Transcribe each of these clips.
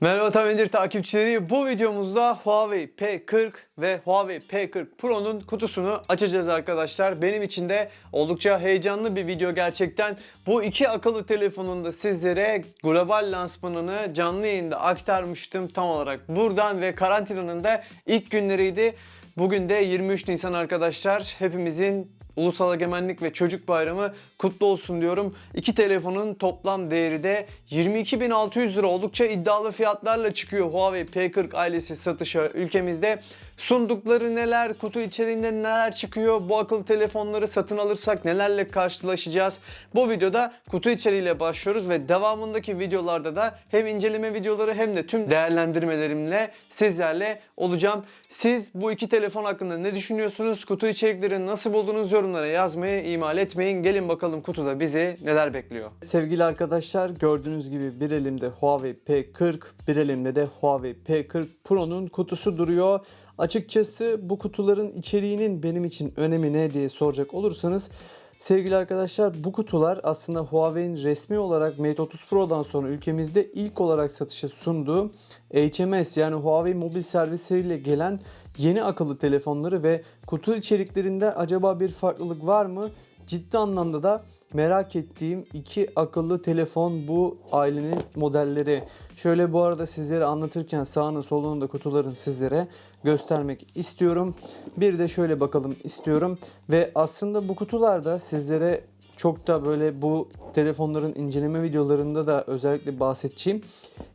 Merhaba Tavendir takipçileri. Bu videomuzda Huawei P40 ve Huawei P40 Pro'nun kutusunu açacağız arkadaşlar. Benim için de oldukça heyecanlı bir video gerçekten. Bu iki akıllı telefonun da sizlere global lansmanını canlı yayında aktarmıştım tam olarak buradan ve karantinanın da ilk günleriydi. Bugün de 23 Nisan arkadaşlar. Hepimizin Ulusal Egemenlik ve Çocuk Bayramı kutlu olsun diyorum. İki telefonun toplam değeri de 22.600 lira oldukça iddialı fiyatlarla çıkıyor Huawei P40 ailesi satışa ülkemizde. Sundukları neler, kutu içeriğinde neler çıkıyor, bu akıllı telefonları satın alırsak nelerle karşılaşacağız. Bu videoda kutu içeriğiyle başlıyoruz ve devamındaki videolarda da hem inceleme videoları hem de tüm değerlendirmelerimle sizlerle olacağım. Siz bu iki telefon hakkında ne düşünüyorsunuz? Kutu içeriklerini nasıl buldunuz yorumlara yazmayı ihmal etmeyin. Gelin bakalım kutuda bizi neler bekliyor. Sevgili arkadaşlar gördüğünüz gibi bir elimde Huawei P40, bir elimde de Huawei P40 Pro'nun kutusu duruyor. Açıkçası bu kutuların içeriğinin benim için önemi ne diye soracak olursanız Sevgili arkadaşlar bu kutular aslında Huawei'nin resmi olarak Mate 30 Pro'dan sonra ülkemizde ilk olarak satışa sunduğu HMS yani Huawei mobil servisleriyle gelen yeni akıllı telefonları ve kutu içeriklerinde acaba bir farklılık var mı? Ciddi anlamda da merak ettiğim iki akıllı telefon bu ailenin modelleri. Şöyle bu arada sizlere anlatırken sağını solunu da kutuların sizlere göstermek istiyorum. Bir de şöyle bakalım istiyorum. Ve aslında bu kutularda sizlere çok da böyle bu telefonların inceleme videolarında da özellikle bahsedeceğim.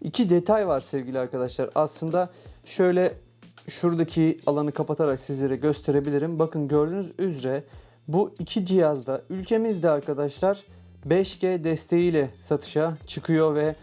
iki detay var sevgili arkadaşlar. Aslında şöyle şuradaki alanı kapatarak sizlere gösterebilirim. Bakın gördüğünüz üzere bu iki cihazda ülkemizde arkadaşlar 5G desteğiyle satışa çıkıyor ve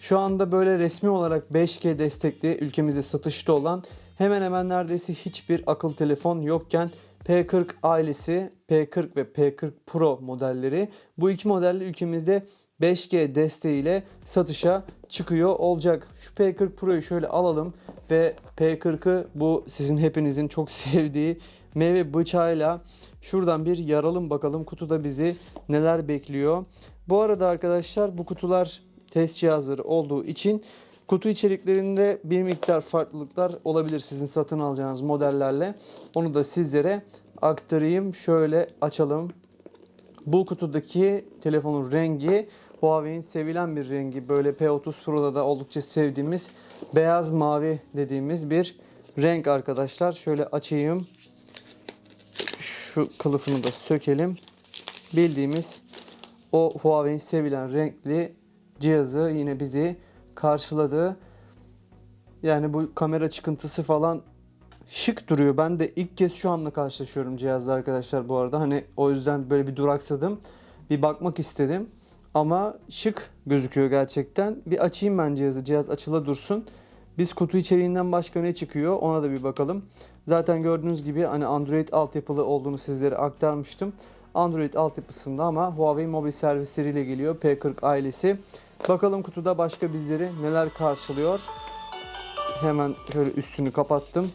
şu anda böyle resmi olarak 5G destekli ülkemizde satışta olan hemen hemen neredeyse hiçbir akıllı telefon yokken P40 ailesi P40 ve P40 Pro modelleri bu iki modelle ülkemizde 5G desteğiyle satışa çıkıyor olacak. Şu P40 Pro'yu şöyle alalım ve P40'ı bu sizin hepinizin çok sevdiği meyve bıçağıyla şuradan bir yaralım bakalım kutuda bizi neler bekliyor. Bu arada arkadaşlar bu kutular test cihazları olduğu için kutu içeriklerinde bir miktar farklılıklar olabilir sizin satın alacağınız modellerle. Onu da sizlere aktarayım. Şöyle açalım. Bu kutudaki telefonun rengi Huawei'in sevilen bir rengi. Böyle P30 Pro'da da oldukça sevdiğimiz beyaz mavi dediğimiz bir renk arkadaşlar. Şöyle açayım. Şu kılıfını da sökelim. Bildiğimiz o Huawei'in sevilen renkli cihazı yine bizi karşıladı. Yani bu kamera çıkıntısı falan şık duruyor. Ben de ilk kez şu anda karşılaşıyorum cihazla arkadaşlar bu arada. Hani o yüzden böyle bir duraksadım. Bir bakmak istedim. Ama şık gözüküyor gerçekten. Bir açayım ben cihazı. Cihaz açıla dursun. Biz kutu içeriğinden başka ne çıkıyor ona da bir bakalım. Zaten gördüğünüz gibi hani Android altyapılı olduğunu sizlere aktarmıştım. Android altyapısında ama Huawei mobil servisleriyle geliyor P40 ailesi. Bakalım kutuda başka bizleri neler karşılıyor. Hemen şöyle üstünü kapattım.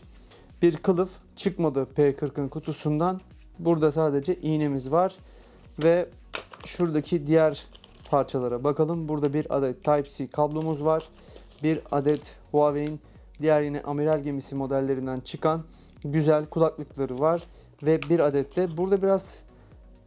Bir kılıf çıkmadı P40'ın kutusundan. Burada sadece iğnemiz var. Ve şuradaki diğer parçalara bakalım. Burada bir adet Type-C kablomuz var. Bir adet Huawei'in diğer yine amiral gemisi modellerinden çıkan güzel kulaklıkları var. Ve bir adet de burada biraz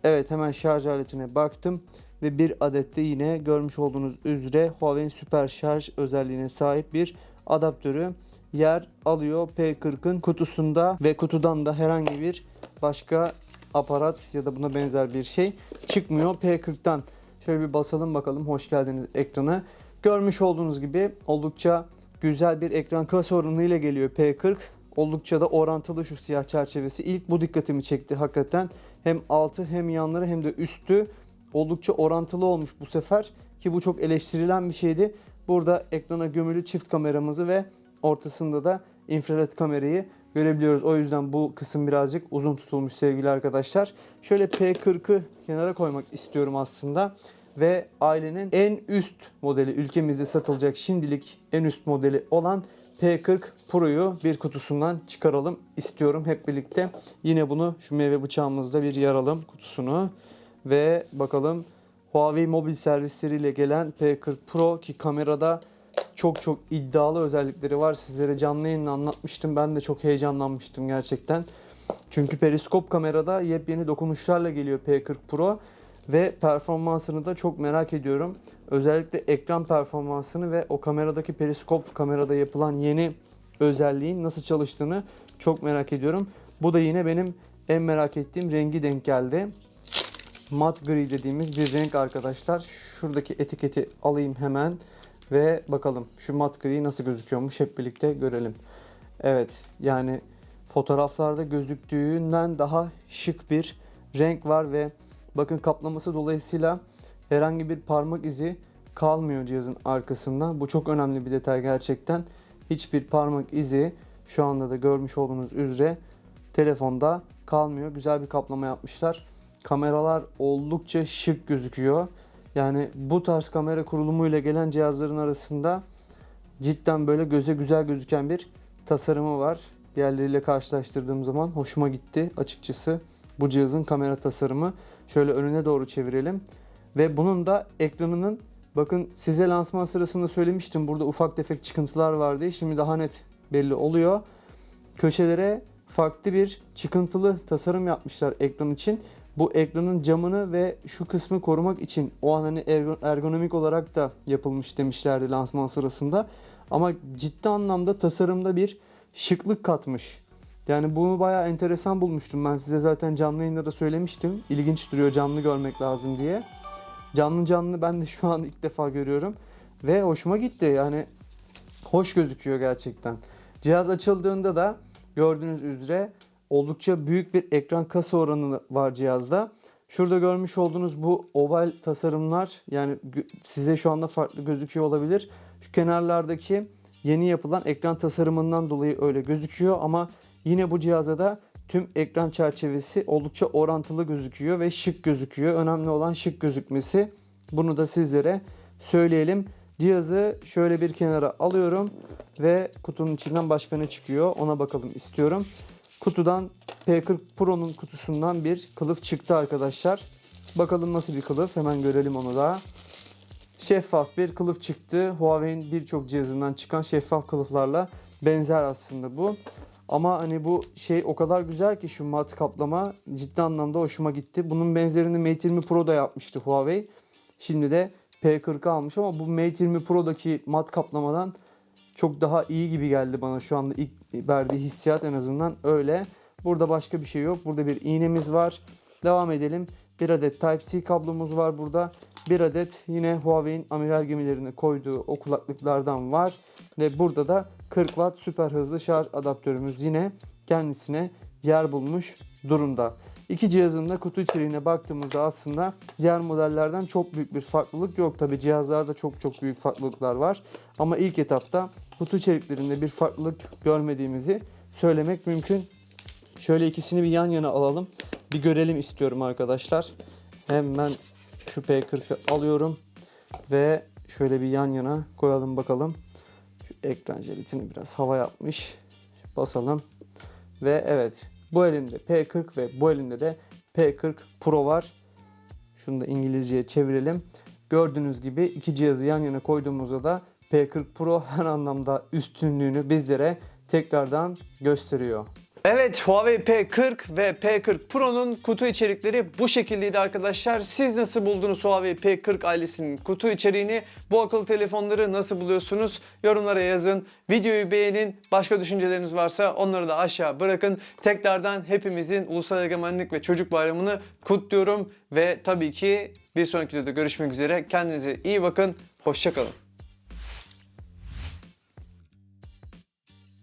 evet hemen şarj aletine baktım. Ve bir adet de yine görmüş olduğunuz üzere Huawei'in süper şarj özelliğine sahip bir adaptörü yer alıyor P40'ın kutusunda ve kutudan da herhangi bir başka aparat ya da buna benzer bir şey çıkmıyor P40'tan. Şöyle bir basalım bakalım hoş geldiniz ekrana. Görmüş olduğunuz gibi oldukça güzel bir ekran oranı ile geliyor P40. Oldukça da orantılı şu siyah çerçevesi. İlk bu dikkatimi çekti hakikaten. Hem altı hem yanları hem de üstü oldukça orantılı olmuş bu sefer. Ki bu çok eleştirilen bir şeydi. Burada ekrana gömülü çift kameramızı ve ortasında da infrared kamerayı görebiliyoruz. O yüzden bu kısım birazcık uzun tutulmuş sevgili arkadaşlar. Şöyle P40'ı kenara koymak istiyorum aslında. Ve ailenin en üst modeli ülkemizde satılacak şimdilik en üst modeli olan P40 Pro'yu bir kutusundan çıkaralım istiyorum hep birlikte. Yine bunu şu meyve bıçağımızda bir yaralım kutusunu ve bakalım Huawei mobil servisleriyle gelen P40 Pro ki kamerada çok çok iddialı özellikleri var. Sizlere canlı yayında anlatmıştım. Ben de çok heyecanlanmıştım gerçekten. Çünkü periskop kamerada yepyeni dokunuşlarla geliyor P40 Pro ve performansını da çok merak ediyorum. Özellikle ekran performansını ve o kameradaki periskop kamerada yapılan yeni özelliğin nasıl çalıştığını çok merak ediyorum. Bu da yine benim en merak ettiğim rengi denk geldi. Mat gri dediğimiz bir renk arkadaşlar. Şuradaki etiketi alayım hemen ve bakalım şu mat gri nasıl gözüküyormuş hep birlikte görelim. Evet yani fotoğraflarda gözüktüğünden daha şık bir renk var ve bakın kaplaması dolayısıyla herhangi bir parmak izi kalmıyor cihazın arkasında. Bu çok önemli bir detay gerçekten. Hiçbir parmak izi şu anda da görmüş olduğunuz üzere telefonda kalmıyor. Güzel bir kaplama yapmışlar. Kameralar oldukça şık gözüküyor. Yani bu tarz kamera kurulumuyla gelen cihazların arasında cidden böyle göze güzel gözüken bir tasarımı var. Diğerleriyle karşılaştırdığım zaman hoşuma gitti açıkçası. Bu cihazın kamera tasarımı. Şöyle önüne doğru çevirelim. Ve bunun da ekranının bakın size lansman sırasında söylemiştim. Burada ufak tefek çıkıntılar var diye. Şimdi daha net belli oluyor. Köşelere farklı bir çıkıntılı tasarım yapmışlar ekran için. Bu ekranın camını ve şu kısmı korumak için o an hani ergo- ergonomik olarak da yapılmış demişlerdi lansman sırasında. Ama ciddi anlamda tasarımda bir şıklık katmış. Yani bunu bayağı enteresan bulmuştum. Ben size zaten canlı yayında da söylemiştim. İlginç duruyor canlı görmek lazım diye. Canlı canlı ben de şu an ilk defa görüyorum. Ve hoşuma gitti. Yani hoş gözüküyor gerçekten. Cihaz açıldığında da gördüğünüz üzere oldukça büyük bir ekran kasa oranı var cihazda. Şurada görmüş olduğunuz bu oval tasarımlar yani size şu anda farklı gözüküyor olabilir. Şu kenarlardaki yeni yapılan ekran tasarımından dolayı öyle gözüküyor ama yine bu cihaza da tüm ekran çerçevesi oldukça orantılı gözüküyor ve şık gözüküyor. Önemli olan şık gözükmesi. Bunu da sizlere söyleyelim. Cihazı şöyle bir kenara alıyorum ve kutunun içinden başka ne çıkıyor ona bakalım istiyorum. Kutudan P40 Pro'nun kutusundan bir kılıf çıktı arkadaşlar. Bakalım nasıl bir kılıf hemen görelim onu da. Şeffaf bir kılıf çıktı. Huawei'in birçok cihazından çıkan şeffaf kılıflarla benzer aslında bu. Ama hani bu şey o kadar güzel ki şu mat kaplama ciddi anlamda hoşuma gitti. Bunun benzerini Mate 20 Pro'da yapmıştı Huawei. Şimdi de P40'ı almış ama bu Mate 20 Pro'daki mat kaplamadan çok daha iyi gibi geldi bana şu anda ilk verdiği hissiyat en azından öyle. Burada başka bir şey yok. Burada bir iğnemiz var. Devam edelim. Bir adet Type-C kablomuz var burada. Bir adet yine Huawei'in amiral gemilerine koyduğu o kulaklıklardan var. Ve burada da 40 watt süper hızlı şarj adaptörümüz yine kendisine yer bulmuş durumda. İki cihazın da kutu içeriğine baktığımızda aslında diğer modellerden çok büyük bir farklılık yok. Tabi cihazlarda çok çok büyük farklılıklar var. Ama ilk etapta kutu içeriklerinde bir farklılık görmediğimizi söylemek mümkün. Şöyle ikisini bir yan yana alalım. Bir görelim istiyorum arkadaşlar. Hemen şu P40'ı alıyorum ve şöyle bir yan yana koyalım bakalım. Şu ekran jelatini biraz hava yapmış. Basalım. Ve evet bu elinde P40 ve bu elinde de P40 Pro var. Şunu da İngilizceye çevirelim. Gördüğünüz gibi iki cihazı yan yana koyduğumuzda da P40 Pro her anlamda üstünlüğünü bizlere tekrardan gösteriyor. Evet Huawei P40 ve P40 Pro'nun kutu içerikleri bu şekildeydi arkadaşlar. Siz nasıl buldunuz Huawei P40 ailesinin kutu içeriğini? Bu akıllı telefonları nasıl buluyorsunuz? Yorumlara yazın. Videoyu beğenin. Başka düşünceleriniz varsa onları da aşağı bırakın. Tekrardan hepimizin Ulusal Egemenlik ve Çocuk Bayramı'nı kutluyorum. Ve tabii ki bir sonraki videoda görüşmek üzere. Kendinize iyi bakın. Hoşçakalın.